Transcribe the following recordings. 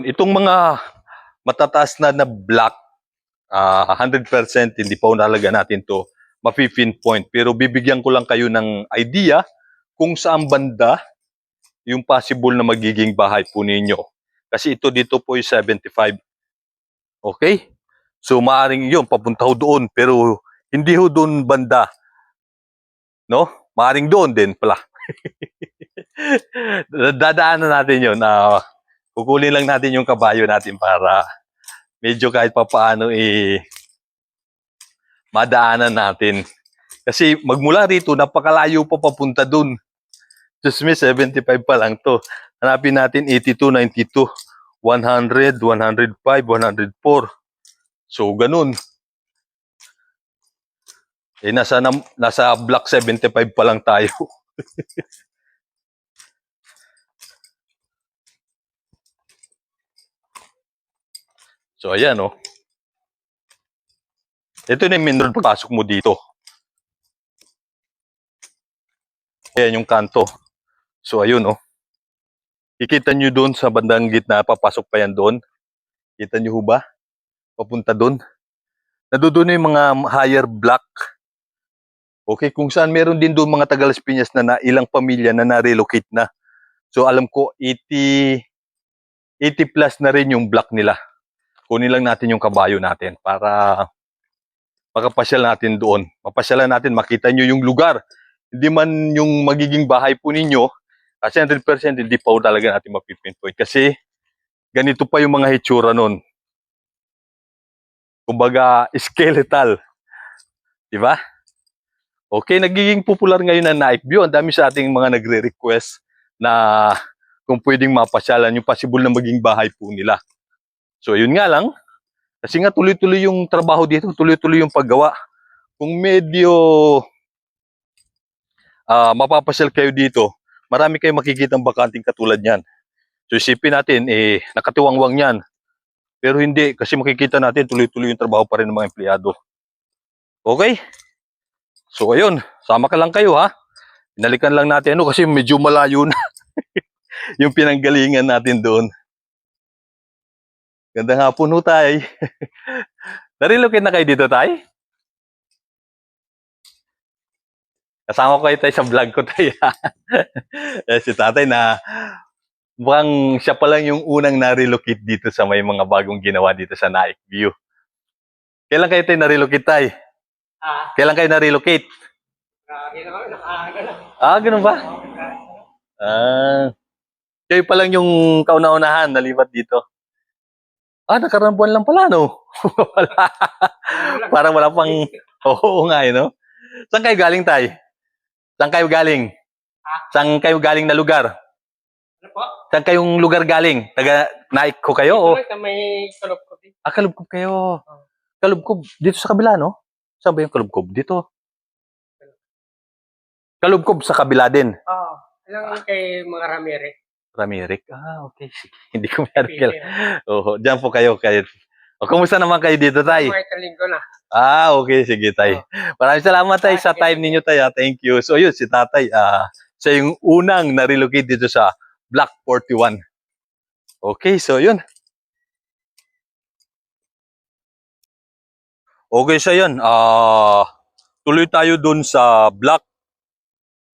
Itong mga matataas na na block, ah 100% hindi pa unalaga natin to mapi-pinpoint. Pero bibigyan ko lang kayo ng idea kung saan banda yung possible na magiging bahay po ninyo. Kasi ito dito po yung 75. Okay? So maaring yun, papunta ho doon. Pero hindi ho doon banda. No? Maaring doon din pala. Dadaanan natin yun. na kukulin lang natin yung kabayo natin para medyo kahit pa paano eh, madaanan natin. Kasi magmula rito, napakalayo pa papunta dun. Diyos me, 75 pa lang to. Hanapin natin 82, 92, 100, 105, 104. So, ganun. Eh, nasa, nasa block 75 pa lang tayo. so, ayan, oh. Ito na yung main road pagpasok mo dito. Ayan yung kanto. So, ayun, oh. Kikita nyo doon sa bandang gitna, papasok pa yan doon. Kita nyo ho ba? Papunta doon. Nandoon na yung mga higher block. Okay, kung saan meron din doon mga taga Las Piñas na, na ilang pamilya na na-relocate na. So alam ko 80 80 plus na rin yung block nila. Kunin lang natin yung kabayo natin para makapasyal natin doon. Mapasyalan natin, makita nyo yung lugar. Hindi man yung magiging bahay po ninyo, kasi 100% hindi pa talaga natin mapipinpoint. Kasi ganito pa yung mga hitsura nun. Kumbaga, skeletal. Di ba? Okay, nagiging popular ngayon ang Naik View. Ang dami sa ating mga nagre-request na kung pwedeng mapasyalan yung possible na maging bahay po nila. So, yun nga lang. Kasi nga tuloy-tuloy yung trabaho dito, tuloy-tuloy yung paggawa. Kung medyo ah mapapasyal kayo dito, marami kayong makikita bakanting katulad niyan. So, isipin natin, eh, nakatiwangwang yan. Pero hindi, kasi makikita natin tuloy-tuloy yung trabaho pa rin ng mga empleyado. Okay? So ayun, sama ka lang kayo ha. Binalikan lang natin ano kasi medyo malayo na yung pinanggalingan natin doon. Ganda nga po no tay. Narilocate na kayo dito tay? Kasama ko kayo sa vlog ko tayo. eh, si tatay na mukhang siya pa lang yung unang na-relocate dito sa may mga bagong ginawa dito sa Naik View. Kailan kayo tayo na-relocate tay? Ah, Kailan kayo na-relocate? Ah, ganun ba? Ah. Kayo pa lang yung kauna-unahan nalipat dito. Ah, nakarang buwan lang pala, no? wala. Parang wala pang... Oo nga, eh, no? Saan kayo galing, tay? Saan kayo galing? Saan kayo galing na lugar? Ano po? Saan kayong lugar galing? Taga Naik ko kayo? O? Ito sa may kalop ko din. Ah, Kalubkob kayo. Kalubkob. Dito sa kabila, no? Saan ba yung Kalubkob? Dito. Kalubkob sa kabila din. Oo. Ilang kay mga Ramirez. Ramiric. Ah, okay. Sige. Hindi ko meron Oo, diyan po kayo. kayo. O, kumusta naman kayo dito, tay? Mga linggo na. Ah, okay. Sige, tay. Maraming salamat, tay, sa time ninyo, tay. ah. Thank you. So, yun, si tatay, ah, siya yung unang na-relocate dito sa Block 41. Okay, so yun. Okay, so yun. Ah, tuloy tayo dun sa Block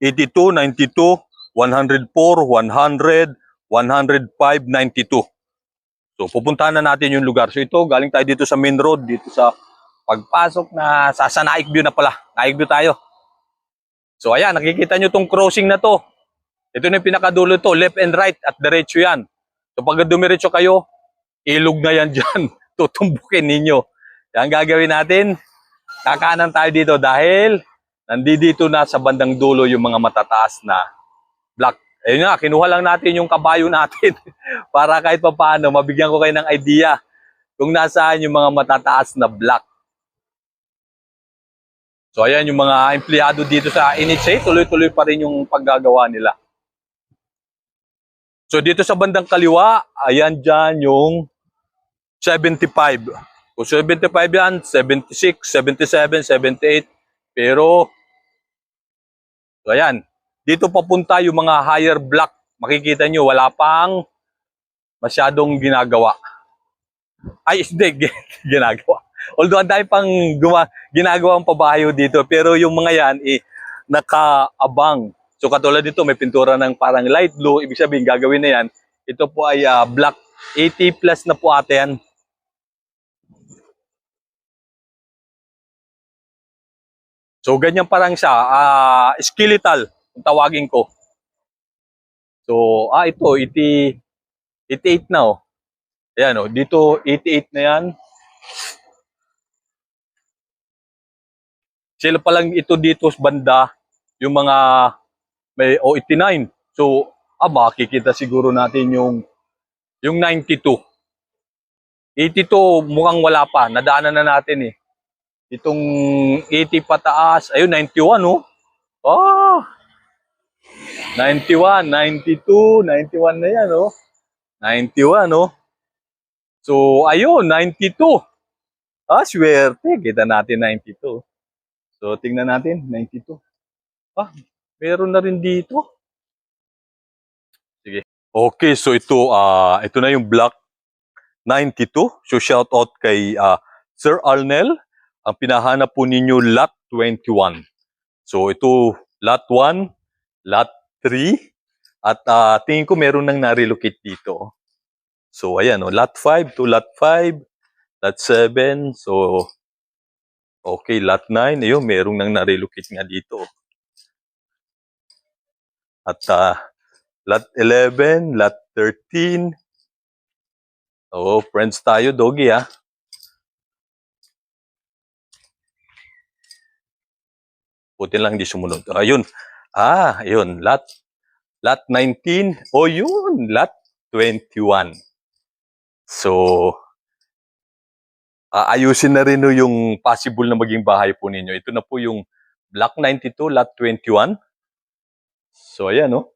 82, 92, 104, 100, 105, 92. So, pupuntahan na natin yung lugar. So, ito, galing tayo dito sa main road, dito sa pagpasok na sa, sa Naik View na pala. Naik tayo. So, ayan, nakikita nyo tong crossing na to. Ito na yung pinakadulo to, left and right, at diretso yan. So, pag dumiretso kayo, ilog na yan dyan. Tutumbukin ninyo. Yan gagawin natin. Kakanan tayo dito dahil nandito na sa bandang dulo yung mga matataas na block. Ayun nga, kinuha lang natin yung kabayo natin para kahit pa paano, mabigyan ko kayo ng idea kung nasaan yung mga matataas na block. So ayan yung mga empleyado dito sa NHA, tuloy-tuloy pa rin yung paggagawa nila. So dito sa bandang kaliwa, ayan dyan yung 75. Kung 75 yan, 76, 77, 78. Pero, so ayan, dito papunta yung mga higher block. Makikita nyo, wala pang masyadong ginagawa. Ay, hindi, gi- ginagawa. Although ang dami pang guma, ginagawang pabayo dito, pero yung mga yan, eh, nakaabang. So katulad nito, may pintura ng parang light blue, ibig sabihin gagawin na yan. Ito po ay ah, black 80 plus na po ate yan. So ganyan parang siya, ah, skeletal, kung tawagin ko. So, ah, ito, 80, 88 na oh. Ayan oh, dito 88 na yan. Sila pa lang ito dito sa banda, yung mga may o 89. So, ah, makikita siguro natin yung yung 92. 82 mukhang wala pa, nadaanan na natin eh. Itong 80 pataas, ayun 91 oh. Oh. 91, 92, 91 na yan oh. 91 oh. So, ayun, 92. Ah, swerte. Kita natin 92. So, tingnan natin, 92. Ah, meron na rin dito. Sige. Okay, so ito, ah ito na yung block 92. So, shout out kay ah, Sir Arnel. Ang pinahanap po ninyo, lot 21. So, ito, lot 1, lot 3, at ah, tingin ko meron nang narelocate dito. So, ayan, oh, lot 5 to lot 5, lot 7, so, okay, lot 9, ayun, merong nang narelocate nga dito. At ah, lot 11, lot 13, oh, friends tayo, doggy, ah. Buti lang hindi sumunod. Ayun. Ah, ayun. Lot, lot 19. O yun, lot 21. So, aayusin na rin no yung possible na maging bahay po ninyo. Ito na po yung Block 92, Lot 21. So, ayan, no?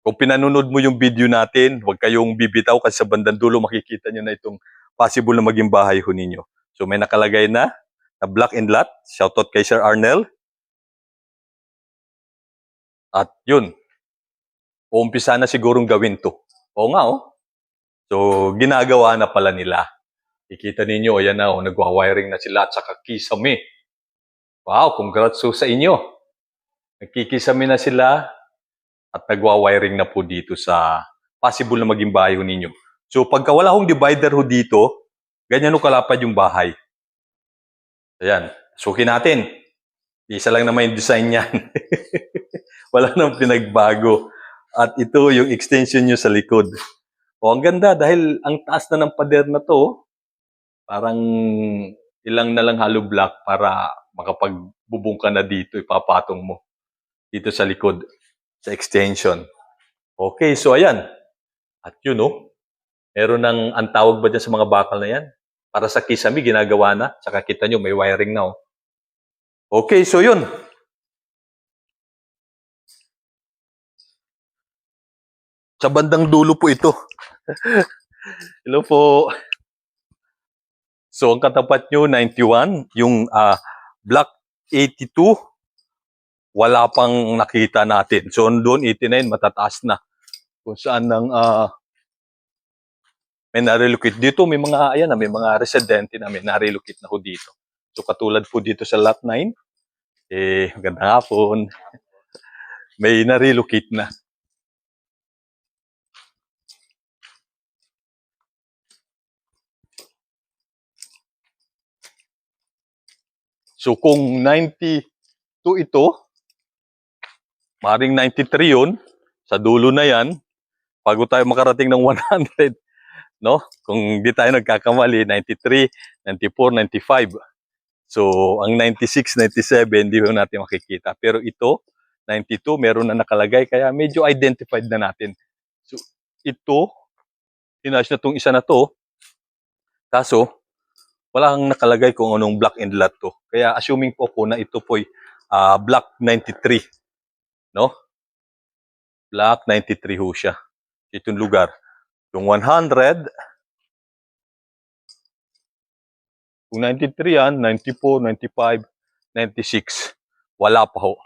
Kung pinanonood mo yung video natin, huwag kayong bibitaw kasi sa bandang dulo makikita nyo na itong possible na maging bahay ho ninyo. So, may nakalagay na na Block and Lot. Shoutout kay Sir Arnel. At yun, uumpisa na sigurong gawin to. Oo nga, oh. So, ginagawa na pala nila. Ikita ninyo, ayan na, oh, nagwa-wiring na sila at saka kisame. Wow, congrats ho sa inyo. Nagkikisame na sila at nagwa-wiring na po dito sa possible na maging bahay ninyo. So, pagka wala hong divider ho dito, ganyan ho kalapad yung bahay. Ayan, sukin natin. Isa lang naman yung design niyan. wala nang pinagbago. At ito yung extension nyo sa likod. O, ang ganda dahil ang taas na ng pader na to, parang ilang na lang hollow block para makapagbubong ka na dito, ipapatong mo dito sa likod, sa extension. Okay, so ayan. At yun, oh, meron ng, ang tawag ba dyan sa mga bakal na yan? Para sa kisame, ginagawa na. Saka kita nyo, may wiring na, oh. Okay, so yun. Sa bandang dulo po ito. Hello po. So, ang katapat nyo, 91. Yung ah, block 82, wala pang nakita natin. So, doon 89, matataas na. Kung saan nang ah, may narelocate. Dito, may mga, ayan, may mga residente na may narelocate na ho dito. So, katulad po dito sa lot 9, eh, magandang hapon. May narelocate na. So kung 92 ito, maring 93 yun, sa dulo na yan, bago tayo makarating ng 100, no? Kung di tayo nagkakamali, 93, 94, 95. So, ang 96, 97, hindi mo natin makikita. Pero ito, 92, meron na nakalagay, kaya medyo identified na natin. So, ito, tinash na itong isa na to, kaso, wala kang nakalagay kung anong block and lot to. Kaya assuming po po na ito po ay ah, block 93. No? Block 93 ho siya. Itong lugar. Yung 100, kung 93 yan, 94, 95, 96, wala pa ho.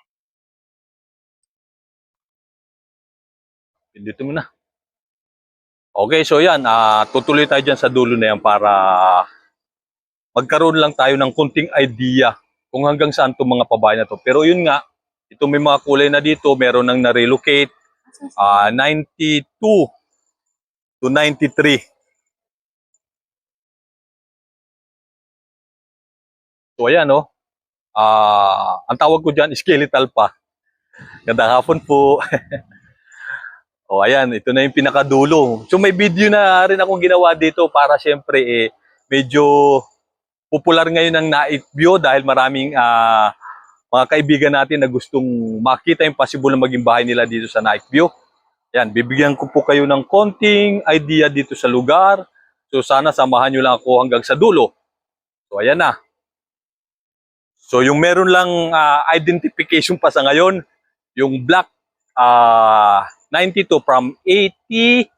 Dito mo na. Okay, so yan, ah tutuloy tayo dyan sa dulo na yan para magkaroon lang tayo ng kunting idea kung hanggang saan itong mga pabahay na to. Pero yun nga, ito may mga kulay na dito, meron nang na-relocate, ah 92 to 93. So ayan, no? Ah, ang tawag ko diyan skeletal pa. Gandang hapon po. o ayan, ito na yung pinakadulo. So may video na rin akong ginawa dito para syempre eh medyo popular ngayon ang night view dahil maraming ah, mga kaibigan natin na gustong makita yung possible na maging bahay nila dito sa night view. Yan, bibigyan ko po kayo ng konting idea dito sa lugar. So sana samahan nyo lang ako hanggang sa dulo. So ayan na. So yung meron lang ah, identification pa sa ngayon, yung black ah 92 from 80,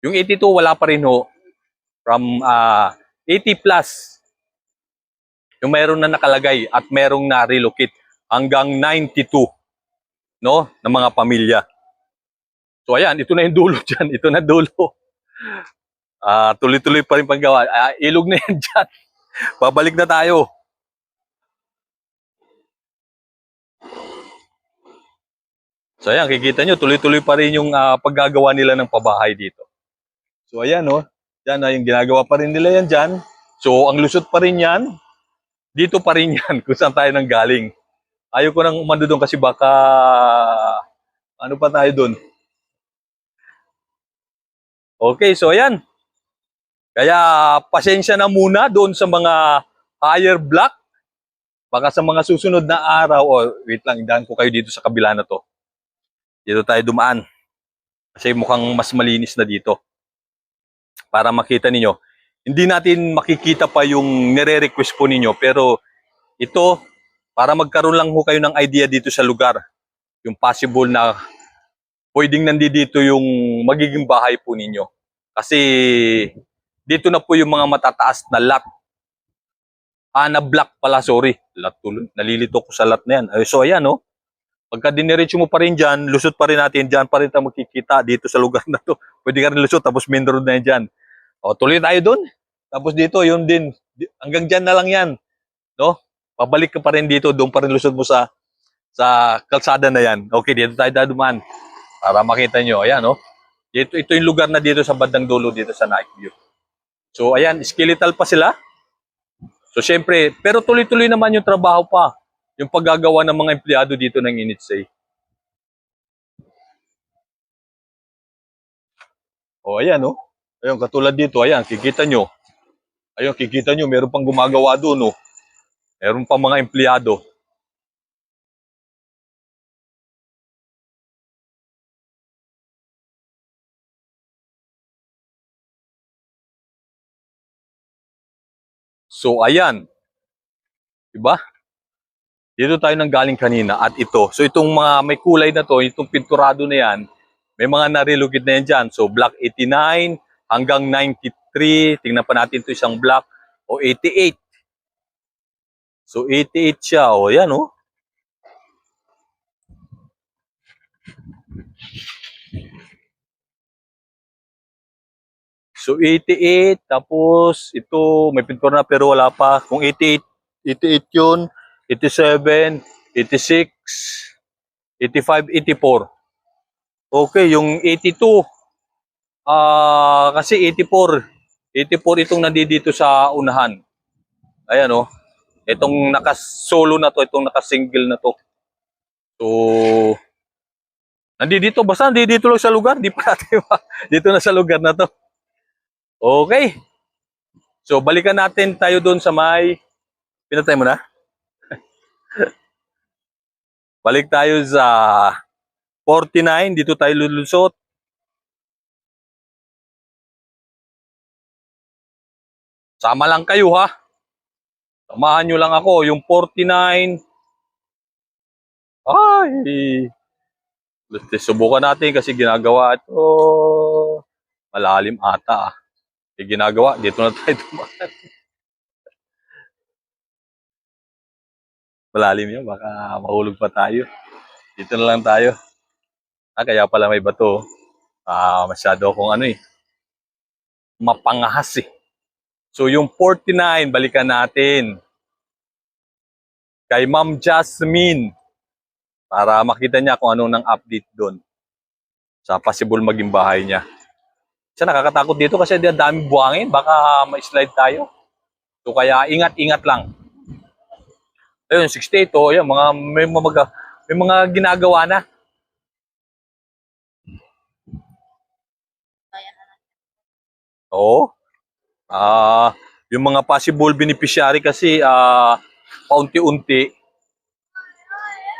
yung 82 wala pa rin ho, from ah 80 plus, yung meron na nakalagay at merong na-relocate hanggang 92, no, ng mga pamilya. So ayan, ito na yung dulo dyan, ito na dulo. Ah, tuloy-tuloy pa rin paggawa. Ah, ilog na yan dyan. Babalik na tayo. So ayan, kikita nyo, tuloy-tuloy pa rin yung ah, paggagawa nila ng pabahay dito. So ayan, no, yan na yung ginagawa pa rin nila yan dyan. So ang lusot pa rin yan, dito pa rin yan kung saan tayo nang galing. Ayaw ko nang umando doon kasi baka, ano pa tayo doon. Okay, so ayan. Kaya pasensya na muna doon sa mga higher block. Baka sa mga susunod na araw, o wait lang, idaan ko kayo dito sa kabila na to. Dito tayo dumaan. Kasi mukhang mas malinis na dito. Para makita ninyo. Hindi natin makikita pa yung nire-request po ninyo. Pero ito, para magkaroon lang ho kayo ng idea dito sa lugar. Yung possible na pwedeng nandito yung magiging bahay po ninyo. Kasi dito na po yung mga matataas na lot. Ah, na block pala, sorry. Lot tuloy. Nalilito ko sa lot na yan. Ay, So, ayan, no? Pagka diniretso mo pa rin dyan, lusot pa rin natin, dyan pa rin tayo makikita dito sa lugar na to. Pwede ka rin lusot, tapos main road na yan dyan. O, tuloy tayo dun. Tapos dito, yun din. Di- Hanggang dyan na lang yan. No? Pabalik ka pa rin dito, doon pa rin lusot mo sa sa kalsada na yan. Okay, dito tayo daduman. Para makita nyo. Ayan, no? Dito, ito yung lugar na dito sa bandang dulo dito sa night view. So, ayan, skeletal pa sila. So, syempre, pero tuloy-tuloy naman yung trabaho pa. Yung paggagawa ng mga empleyado dito ng Initsay. O, ayan, no? Ayun, katulad dito, ayan, kikita nyo. Ayun, kikita nyo, meron pang gumagawa doon, no? Meron pang mga empleyado. So, ayan. Diba? Dito tayo nang galing kanina at ito. So, itong mga may kulay na to, itong pinturado na yan, may mga narilugid na yan dyan. So, block 89 hanggang 93. Tingnan pa natin ito isang block. O 88. So, 88 siya. O, yan o. So 88, tapos ito may pintura na pero wala pa. Kung 88, 88 yun, 87, 86, 85, 84. Okay, yung 82, ah kasi 84, 84 itong nandito sa unahan. Ayan oh. Itong naka-solo na to, itong naka-single na to. So, nandito, basta nandito lang sa lugar, di pa natin dito na sa lugar na to. Okay. So, balikan natin tayo doon sa may... Pinatay mo na? Balik tayo sa 49. Dito tayo lulusot. Sama lang kayo ha. Samahan nyo lang ako. Yung 49. Ay. Subukan natin kasi ginagawa ito. Malalim ata ah yung ginagawa. Dito na tayo dumaan. Malalim yun. Baka mahulog pa tayo. Dito na lang tayo. Ah, kaya pala may bato. Ah, masyado akong ano eh. Mapangahas eh. So yung 49, balikan natin. Kay Ma'am Jasmine. Para makita niya kung ano nang update doon. Sa possible maging bahay niya. Siya nakakatakot dito kasi di daming buhangin. Baka ma-slide tayo. So kaya ingat-ingat lang. Ayun, 68 oh, yan, mga, may, mga, may mga ginagawa na. Oo. Ah, yung mga possible beneficiary kasi ah paunti-unti.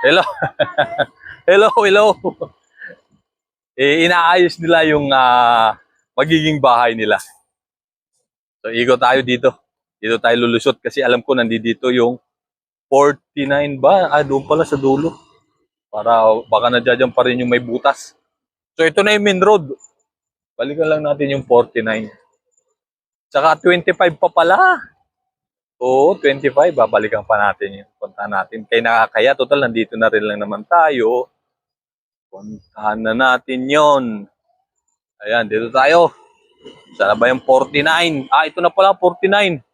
Hello. hello, hello. eh inaayos nila yung ah, magiging bahay nila. So ikot tayo dito. Dito tayo lulusot kasi alam ko nandito yung 49 ba? Ah, doon pala sa dulo. Para baka nadyan pa rin yung may butas. So ito na yung main road. Balikan lang natin yung 49. Tsaka 25 pa pala. Oo, 25. Babalikan pa natin yun. Punta natin. Kaya nakakaya. Total, nandito na rin lang naman tayo. Puntahan na natin yon. Ayan, dito tayo. Sana ba yung 49? Ah, ito na pala, 49.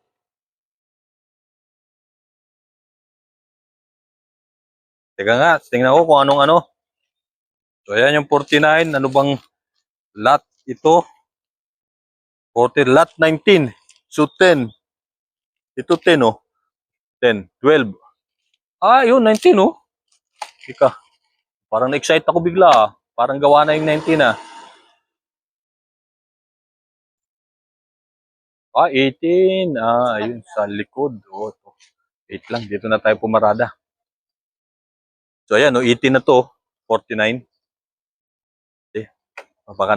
Teka nga, tingnan ko kung anong ano. So, ayan yung 49. Ano bang lot ito? 40, lot 19. So, 10. Ito 10, oh. 10, 12. Ah, yun, 19, oh. Ika. Parang na-excite ako bigla, ah. Parang gawa na yung 19, ah. Ah, 18. Ah, ayun, sa likod. Oh, to. Wait lang, dito na tayo pumarada. So, ayan, oh, 18 na to. 49. Eh, baka na